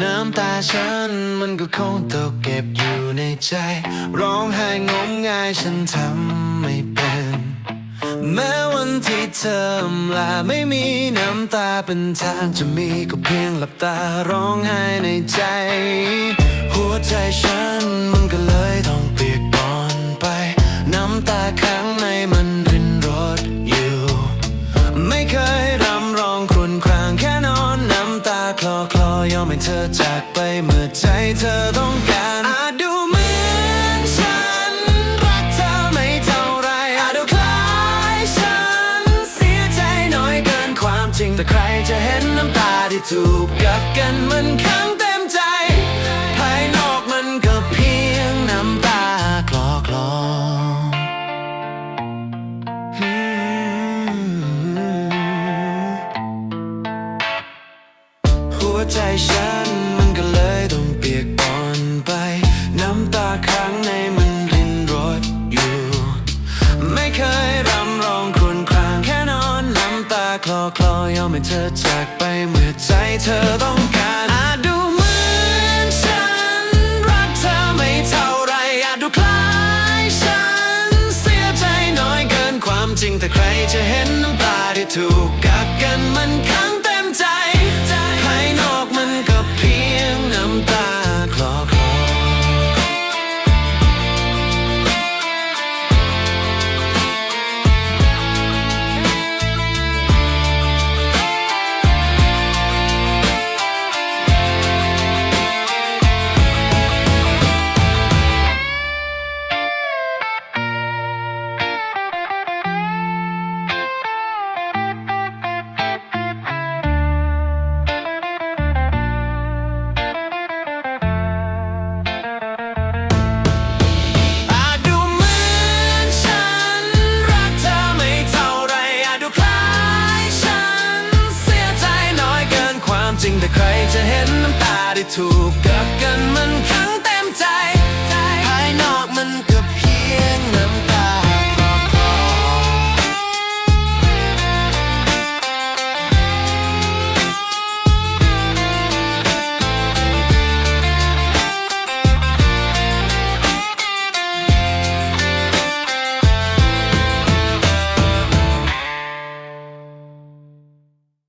น้ำตาฉันมันก็คงตกเก็บอยู่ในใจ ร้องไห้งมงายฉันทำไม่เป็น แม้วันที่เธอลาไม่มีน้ำตาเป็นทางจะมีก็เพียงหลับตาร้องไห้ในใจ อยอมให้เธอจากไปเมื่อใจเธอต้องการอาจดูเหมือนฉัน รักเธอไม่เท่าไรอาจดูคล้ายฉัน เสียใจน้อยเกินความจริงแต่ใครจะเห็นน้ำตาที่ถูกกักกันมัน ใจฉันมันก็เลยต้องเปียกปอนไป น้ำตาข้างในมันรินรดอยู่ ไม่เคยรำร้องครวญครางแค่นอนน้ำตาคลอคลอยอมให้เธอจากไปเมื่อใจเธอต้องการอาจดูเหมือนฉัน รักเธอไม่เท่าไรอาจดูคล้ายฉัน เสียใจน้อยเกินความจริงแต่ใครจะเห็นน้ำตาที่ถูกกักกันมันขังเต็มใจ to hit the body to